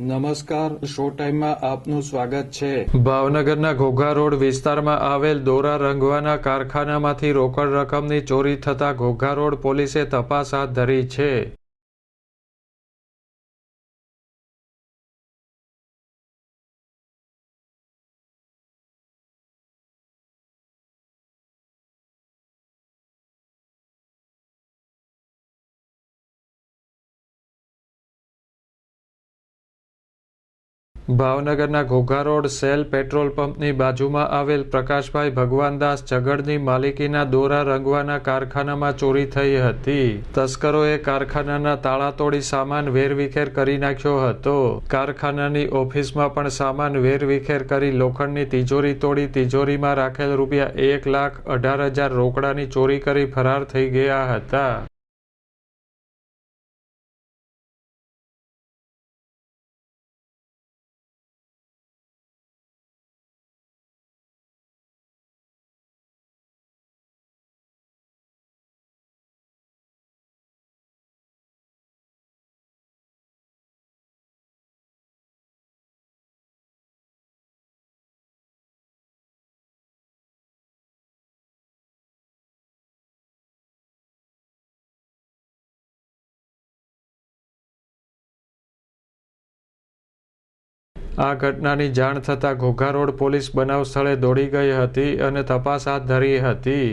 નમસ્કાર શો ટાઈમમાં આપનું સ્વાગત છે. ભાવનગરના ઘોઘા રોડ વિસ્તારમાં આવેલ દોરા રંગવાના કારખાનામાંથી રોકડ રકમની ચોરી થતા ઘોઘા રોડ પોલીસે તપાસ હાથ ધરી છે. ભાવનગરના ઘોઘા રોડ સેલ પેટ્રોલ પંપની બાજુમાં આવેલ પ્રકાશભાઈ ભગવાનદાસ ઝગડની માલિકીના દોરા રંગવાના કારખાનામાં ચોરી થઈ હતી. તસ્કરોએ કારખાનાના તાળા તોડી સામાન વેરવિખેર કરી નાખ્યો હતો. કારખાનાની ઓફિસમાં પણ સામાન વેરવિખેર કરી લોખંડની તિજોરી તોડી તિજોરીમાં રાખેલ રૂપિયા એક લાખ અઢાર હજાર રોકડાની ચોરી કરી ફરાર થઈ ગયા હતા. આ ઘટનાની જાણ થતાં ઘોઘા રોડ પોલીસ બનાવ સ્થળે દોડી ગઈ હતી અને તપાસ હાથ ધરી હતી.